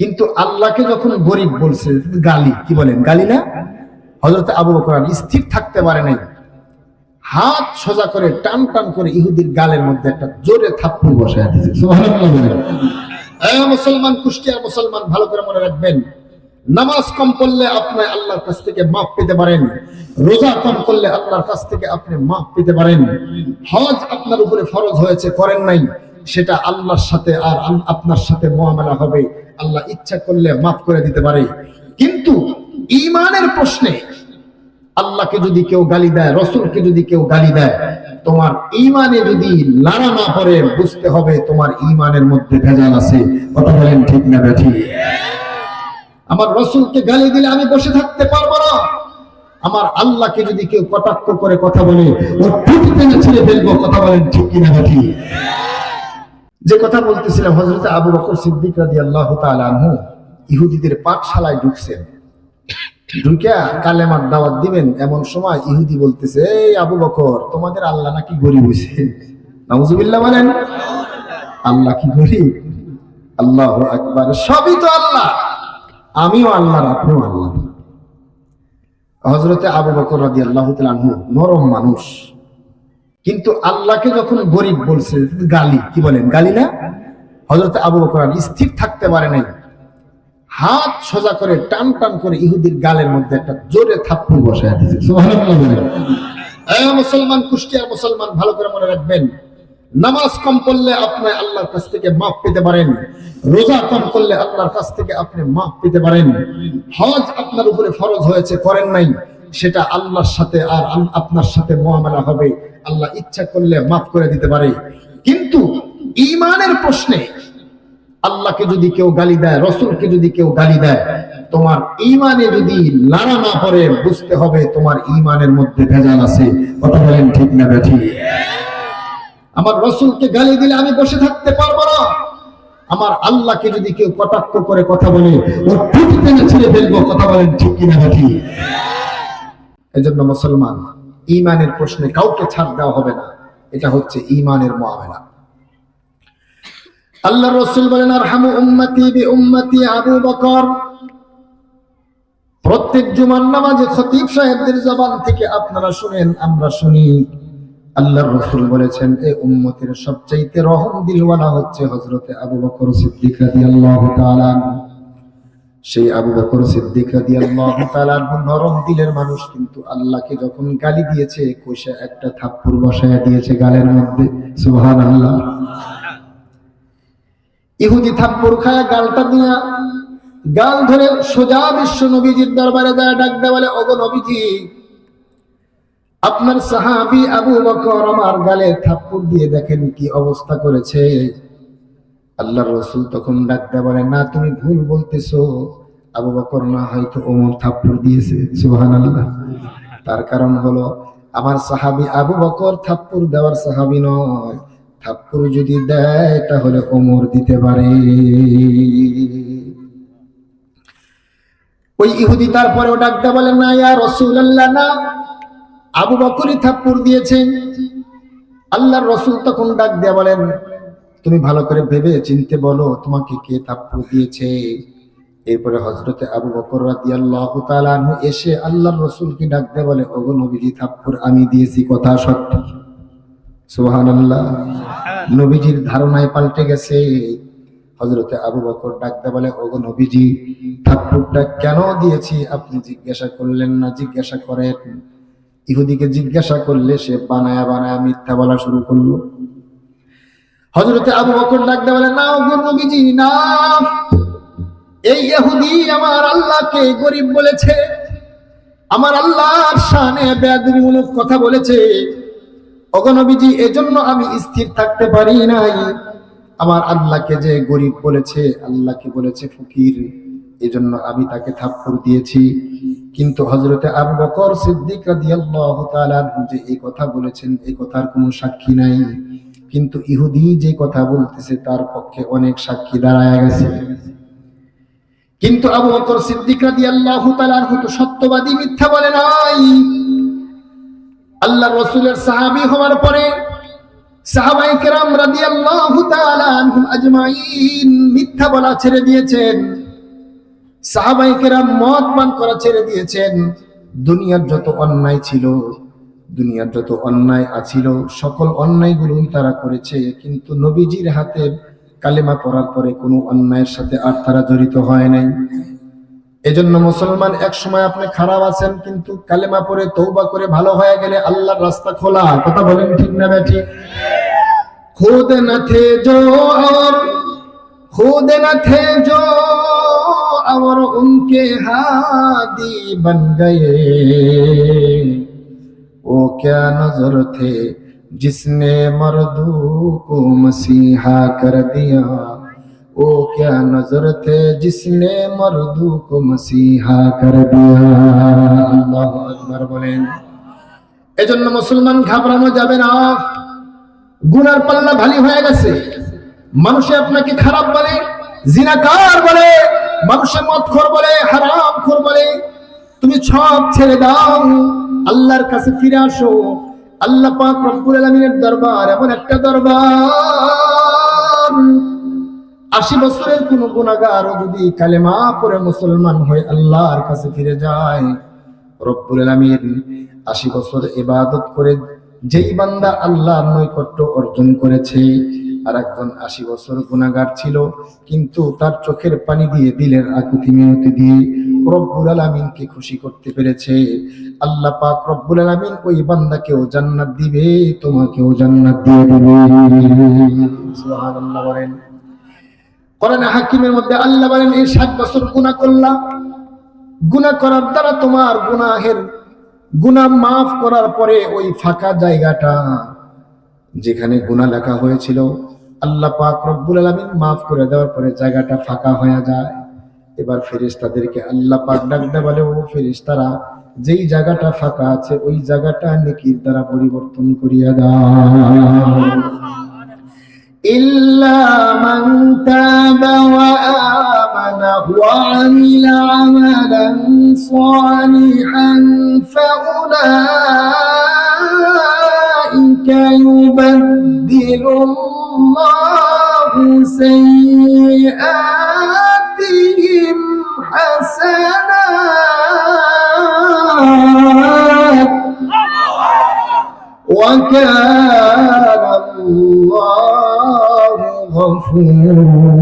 কিন্তু আল্লাহকে যখন গরিব বলছে, গালি, কি বলেন, গালি না? হজরত আবু বকর আলী স্থির থাকতে পারে নাই। হাত সোজা করে টান টান করে ইহুদির গালের মধ্যে একটা জোরে থাপ্পড় সুবহানাল্লাহ মুসলমান, কুষ্টিয়ার মুসলমান, ভালো করে মনে রাখবেন, নামাজ কম পড়লে আপনি আল্লাহর কাছ থেকে মাফ পেতে পারেন, রোজা কম করলে আল্লাহর কাছ থেকে আপনি মাফ পেতে পারেন। হজ আপনার উপরে ফরজ হয়েছে, করেন নাই। সেটা আল্লাহর সাথে আর আপনার সাথে মোয়ামেলা হবে। আল্লাহ ইচ্ছা করলে মাফ করে দিতে পারে। কিন্তু ইমানের প্রশ্নে আল্লাহকে যদি কেউ গালি দেয়, রসুলকে যদি কেউ গালি দেয়, তোমার ইমানে যদি লাড়া না পড়ে, বুঝতে হবে তোমার ইমানের মধ্যে ভেজাল আছে। কথা বলেন ঠিক না বেঠি আমার রসুলকে গালি দিলে আমি বসে থাকতে পারব না। আমার আল্লাহকে যদি কেউ কটাক্ষ করে কথা বলে ও টুটি টেনে ছিঁড়ে ফেলব? কথা বলেন ঠিক কিনা বেঠি যে কথা বলতেছিলাম হজরত আবু বকর সিদ্দিক রাদি আল্লাহ আনহু, ইহুদিদের পাঠশালায় ঢুকছেন। ঢুকিয়া কালেমার দাওয়াত দিবেন, এমন সময় ইহুদি বলতেছে, এই আবু বকর, তোমাদের আল্লাহ নাকি গরিব হয়েছে নাউজুবিল্লাহ বলেন, আল্লাহ কি গরিব? আল্লাহ একবার সবই তো আল্লাহ, আমিও আল্লাহর, আপনিও আল্লাহ হজরতে আবু বকর রাদি আল্লাহ আনহু, নরম মানুষ। কিন্তু আল্লাহকে যখন গরিব বলছে, গালি, কি বলেন, গালি না? হজরত আবু বকর আলী স্থির থাকতে পারে নাই। হাত সোজা করে, টান টান করে ইহুদির গালের মধ্যে একটা জোরে বলেন। এ মুসলমান, কুষ্টিয়ার মুসলমান, ভালো করে মনে রাখবেন, নামাজ কম করলে আপনি আল্লাহর কাছ থেকে মাফ পেতে পারেন, রোজা কম করলে আল্লাহর কাছ থেকে আপনি মাফ পেতে পারেন। হজ আপনার উপরে ফরজ হয়েছে, করেন নাই, সেটা আল্লাহর সাথে আর আপনার সাথে মোয়ামেলা হবে। আল্লাহ ইচ্ছা করলে মাফ করে দিতে পারে। কিন্তু ইমানের প্রশ্নে আল্লাহকে যদি কেউ গালি দেয়, রসুলকে যদি কেউ গালি দেয়, তোমার ইমানে যদি লাড়া না পড়ে, বুঝতে হবে তোমার ইমানের মধ্যে ভেজাল আছে। কথা বলেন ঠিক না বেঠি আমার রসুলকে গালি দিলে আমি বসে থাকতে পারব না। আমার আল্লাহকে যদি কেউ কটাক্ষ করে কথা বলে, ওর টুটি টেনে ছিঁড়ে ফেলব। কথা বলেন ঠিক কিনা বেঠি এজন্য মুসলমান ইমানের প্রশ্নে কাউকে ছাড় দেওয়া হবে না। এটা হচ্ছে ইমানের মামলা আল্লাহ রসুল বলেন আর হামু উম্মতি উম্মতি আবু বকর। প্রত্যেক জুমার নামাজে খতিব সাহেবদের জবান থেকে আপনারা শুনেন, আমরা শুনি। আল্লাহ রসুল বলেছেন এই উম্মতের সবচাইতে রহম দিলওয়ালা হচ্ছে হজরতে আবু বকর সিদ্দিক রাদিয়াল্লাহু তাআলা। সেই আবু বকর সিদ্দিক নরম দিলের মানুষ, কিন্তু আল্লাহকে যখন গালি দিয়েছে কষে একটা থাপ্পড় বসায়া দিয়েছে গালের মধ্যে। সুবহানাল্লাহ। ইহুদি থাপ্পড় খায়া গালটা দিয়া, গাল ধরে সোজা বিশ্ব নবীজির দরবারে যায়, ডাক দেওয়া বলে অগ নবীজি, আপনার সাহাবি আবু বকর আমার গালে থাপ্পড় দিয়ে দেখেন কি অবস্থা করেছে? আল্লাহ রসুল তখন ডাক দেওয়া বলে, না, তুমি ভুল বলতেছো। আবু বকর না, হয়তো ওমর থাপ্পড় দিয়েছে সুবহান আল্লাহ তার কারণ হলো, আমার সাহাবি আবু বকর থাপ্পড় দেওয়ার সাহাবি নয়। থাপ্পড় যদি দেয়, তাহলে ওমর দিতে পারে। ওই ইহুদি তারপরেও ডাকতে বলেন না, ইয়া রসুল আল্লাহ না। আবু বকরই থাপ্পড় দিয়েছেন আল্লাহর রসুল তখন ডাক দিয়ে বলেন তুমি ভালো করে ভেবে চিনতে বলো তোমাকে কে থাপ্পড় দিয়েছে। এরপরে হজরতে আবু বকর রাদিয়াল্লাহু তাআলা আনহু এসে আল্লাহর রসুলকে ডাক দিয়ে বলে ওগো নবীজি থাপ্পড় আমি দিয়েছি কথা সত্য। সুবহানাল্লাহ। নবীজির ধারণায় পাল্টে গেছে। হজরতে আবু বকর ডাকতে বলে ওগো নবীজি থাপ্পড়টা কেন দিয়েছি? আপনি জিজ্ঞাসা করলেন না জিজ্ঞাসা করেন। ইহুদিকে জিজ্ঞাসা করলে সে বানায়া বানায়া মিথ্যা বলা শুরু করল। হজরতে আবু বকর ডাকতে বলে না নবীজি না এই ইহুদি আমার আল্লাহকে গরিব বলেছে, আমার আল্লাহর শানে বেয়াদবিমূলক কথা বলেছে। অগনবীজি এজন্য আমি স্থির থাকতে পারি নাই। আমার আল্লাহকে যে গরিব বলেছে, আল্লাহকে বলেছে ফকির। এজন্য আমি তাকে থাপ্পড় দিয়েছি। কিন্তু হজরতে আবু বকর সিদ্দিক রাদিয়াল্লাহু তাআলা যে এই কথা বলেছেন, এই কথার কোনো সাক্ষী নাই। কিন্তু ইহুদি যে কথা বলতেছে তার পক্ষে অনেক সাক্ষী দাঁড়ায় গেছে। কিন্তু আবু বকর সিদ্দিক রাদিয়াল্লাহু তাআলা আনহু তো সত্যবাদী মিথ্যা বলে নাই। আল্লাহ রসুলের সাহাবী হওয়ার পরে সাহাবাই কেরাম রাদিয়াল্লাহু তাআলা আনহুম আজমাইন মিথ্যা বলা ছেড়ে দিয়েছেন। সাহাবাইকেরা মদ পান করা ছেড়ে দিয়েছেন। দুনিয়ার যত অন্যায় ছিল দুনিয়ার যত অন্যায় আছিল সকল অন্যায়গুলোই তারা করেছে কিন্তু নবীজির হাতে কালেমা পড়ার পরে কোনো অন্যায়ের সাথে আর তারা জড়িত হয় নাই এজন্য মুসলমান এক সময় আপনি খারাপ আছেন কিন্তু কালেমা পড়ে তৌবা করে ভালো হয়ে গেলে আল্লাহর রাস্তা খোলা কথা বলেন ঠিক না বেঠি खुद न थे जो और खुद न थे जो और उनके हादी बन गए वो क्या नजर थे जिसने मर्दू को मसीहा कर दिया वो क्या नजर थे जिसने मर्दू को मसीहा कर दिया আল্লাহু আকবার বলেন এজন্য মুসলমান ঘাবড়ানো যাবে না গুনার পাল্লা ভারী হয়ে গেছে মানুষে আপনাকে খারাপ বলে জিনাকার বলে মানুষে মদখোর বলে হারাম খোর বলে তুমি সব ছেড়ে দাও আল্লাহর কাছে ফিরে আসো। আল্লাহ পাক রব্বুল আলামিনের দরবার, এমন একটা দরবার। আশি বছরের কোন গুণাগার যদি কালেমা পরে মুসলমান হয়ে আল্লাহর কাছে ফিরে যায়, রব্বুল আলামিন আশি বছর ইবাদত করে যেই বান্দা আল্লাহর নৈকট্য অর্জন করেছে আর একজন আশি বছর গুণাগার ছিল, কিন্তু তার চোখের পানি দিয়ে, দিলের আকুতি মিনতি দিয়ে রব্বুল আলামিনকে খুশি করতে পেরেছে। আল্লাহ পাক রব্বুল আলামিন ওই বান্দাকেও জান্নাত দিবে, তোমাকেও জান্নাত দিয়ে দিবে। সুবহানাল্লাহ বলেন। কোরআন হাকিমের মধ্যে আল্লাহ বলেন এই ষাট বছর গুনাহ করলাম গুনাহ করার দ্বারা তোমার গুনাহের গুনাহ মাফ করার পরে ওই ফাঁকা জায়গাটা যেখানে গুনাহ লেখা হয়েছিল, আল্লাহ পাক রব্বুল আলামিন মাফ করে দেওয়ার পরে জায়গাটা ফাঁকা হয়ে যায়। এবার ফেরেশতাদেরকে আল্লাহ পাক ডাকতে বলে ও ফেরেশতারা যেই জায়গাটা ফাঁকা আছে ওই জায়গাটা নেকির দ্বারা পরিবর্তন করিয়া দাও إلا من تاب وآمن وعمل عملا صالحا فأولئك يبدل الله سيئاتهم وكان الله غفورا